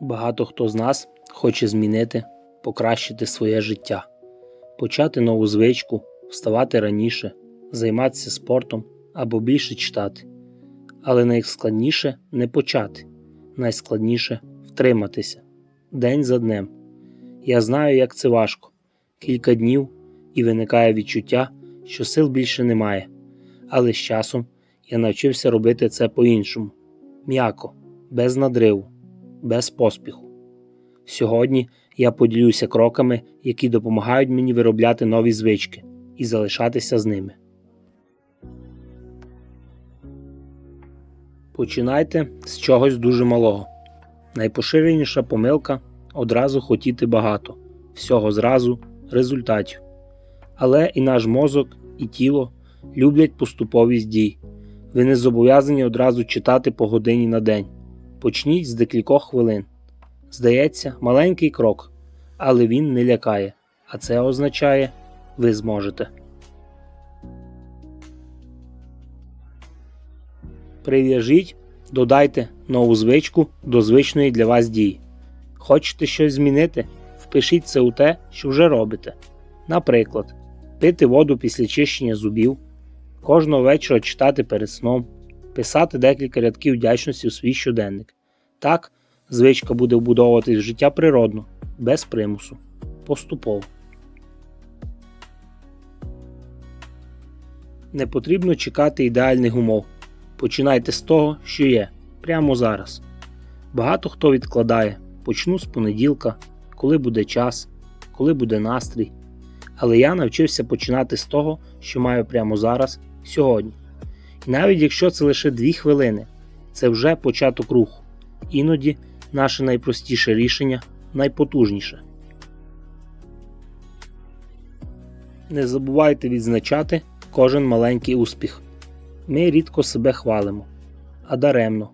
Багато хто з нас хоче змінити, покращити своє життя, почати нову звичку, вставати раніше, займатися спортом або більше читати. Але найскладніше не почати, найскладніше втриматися день за днем. Я знаю, як це важко. Кілька днів і виникає відчуття, що сил більше немає. Але з часом я навчився робити це по-іншому м'яко, без надриву, без поспіху. Сьогодні я поділюся кроками, які допомагають мені виробляти нові звички і залишатися з ними. Починайте з чогось дуже малого. Найпоширеніша помилка одразу хотіти багато, всього зразу, результатів. Але і наш мозок, і тіло люблять поступовість дій. Ви не зобов'язані одразу читати по годині на день. Почніть з декількох хвилин. Здається, маленький крок, але він не лякає, а це означає, ви зможете. Прив'яжіть, додайте нову звичку до звичної для вас дії. Хочете щось змінити? Впишіть це у те, що вже робите. Наприклад, пити воду після чищення зубів, кожного вечора читати перед сном, писати декілька рядків вдячності у свій щоденник. Так, звичка буде вбудовуватись в життя природно, без примусу, поступово. Не потрібно чекати ідеальних умов. Починайте з того, що є, прямо зараз. Багато хто відкладає, почну з понеділка, коли буде час, коли буде настрій. Але я навчився починати з того, що маю прямо зараз, сьогодні. І навіть якщо це лише 2 хвилини, це вже початок руху. Іноді наше найпростіше рішення найпотужніше. Не забувайте відзначати кожен маленький успіх. Ми рідко себе хвалимо, а даремно.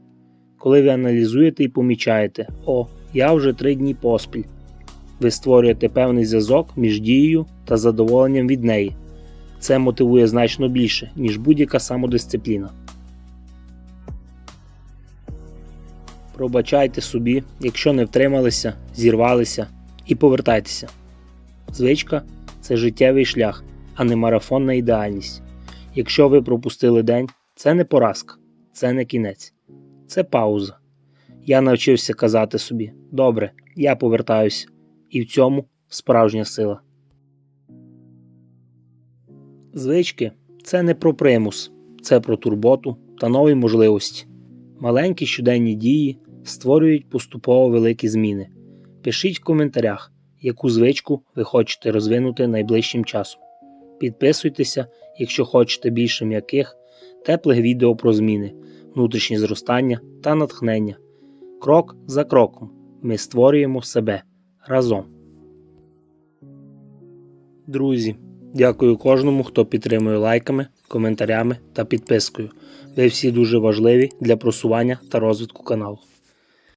Коли ви аналізуєте і помічаєте, о, я вже три дні поспіль. Ви створюєте певний зв'язок між дією та задоволенням від неї. Це мотивує значно більше, ніж будь-яка самодисципліна. Пробачайте собі, якщо не втрималися, зірвалися і повертайтеся. Звичка це життєвий шлях, а не марафонна ідеальність. Якщо ви пропустили день, це не поразка, це не кінець, це пауза. Я навчився казати собі: добре, я повертаюся, і в цьому справжня сила. Звички це не про примус, це про турботу та нові можливості. Маленькі щоденні дії створюють поступово великі зміни. Пишіть в коментарях, яку звичку ви хочете розвинути найближчим часом. Підписуйтеся, якщо хочете більше м'яких, теплих відео про зміни, внутрішнє зростання та натхнення. Крок за кроком ми створюємо себе разом. Друзі, дякую кожному, хто підтримує лайками, коментарями та підпискою. Ви всі дуже важливі для просування та розвитку каналу.